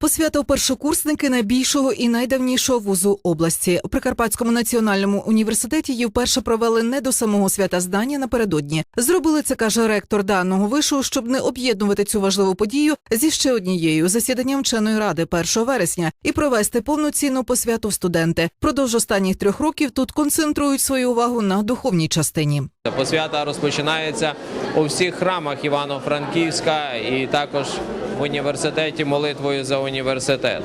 Посвятив першокурсники найбільшого і найдавнішого вузу області. У Прикарпатському національному університеті її вперше провели не до самого свята здання напередодні. Зробили це, каже ректор даного вишу, щоб не об'єднувати цю важливу подію зі ще однією засіданням вченої ради 1 вересня і провести повноцінну посвяту в студенти. Продовж останніх трьох років тут концентрують свою увагу на духовній частині. Посвята розпочинається у всіх храмах Івано-Франківська і також в університеті молитвою за університет.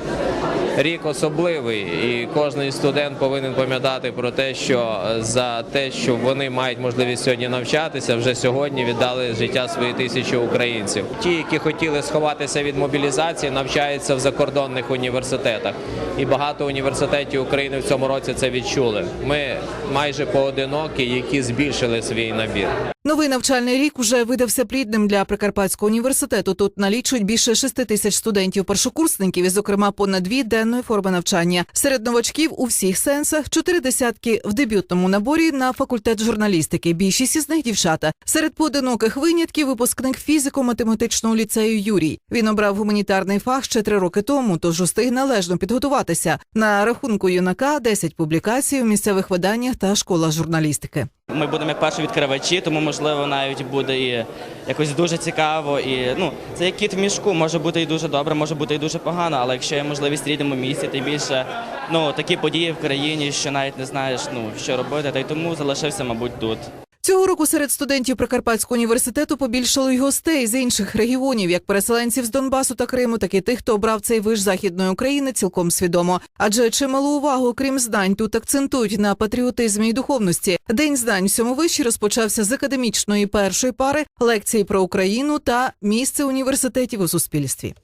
Рік особливий, і кожен студент повинен пам'ятати про те, що за те, що вони мають можливість сьогодні навчатися, вже сьогодні віддали життя свої тисячі українців. Ті, які хотіли сховатися від мобілізації, навчаються в закордонних університетах. І багато університетів України в цьому році це відчули. Ми майже поодинокі, які збільшили свій набір. Новий навчальний рік уже видався плідним для Прикарпатського університету. Тут налічують більше 6 тисяч студентів-першокурсників, і, зокрема, понад дві денної форми навчання. Серед новачків у всіх сенсах чотири десятки в дебютному наборі на факультет журналістики. Більшість із них дівчата. Серед поодиноких винятків випускник фізико-математичного ліцею Юрій. Він обрав гуманітарний фах ще три роки тому, тож устиг належно підготуватися. На рахунку юнака 10 публікацій у місцевих виданнях та школа журналістики. Ми будемо як перші відкривачі, тому можливо навіть буде і якось дуже цікаво. І ну це як кіт в мішку, може бути і дуже добре, може бути і дуже погано. Але якщо є можливість в рідному місці, тим більше ну такі події в країні, що навіть не знаєш ну що робити, та й тому залишився, мабуть, тут. Цього року серед студентів Прикарпатського університету побільшало й гостей з інших регіонів, як переселенців з Донбасу та Криму, так і тих, хто обрав цей виш західної України, цілком свідомо. Адже чималу увагу, крім знань, тут акцентують на патріотизмі і духовності. День знань в цьому виші розпочався з академічної першої пари лекції про Україну та місце університетів у суспільстві.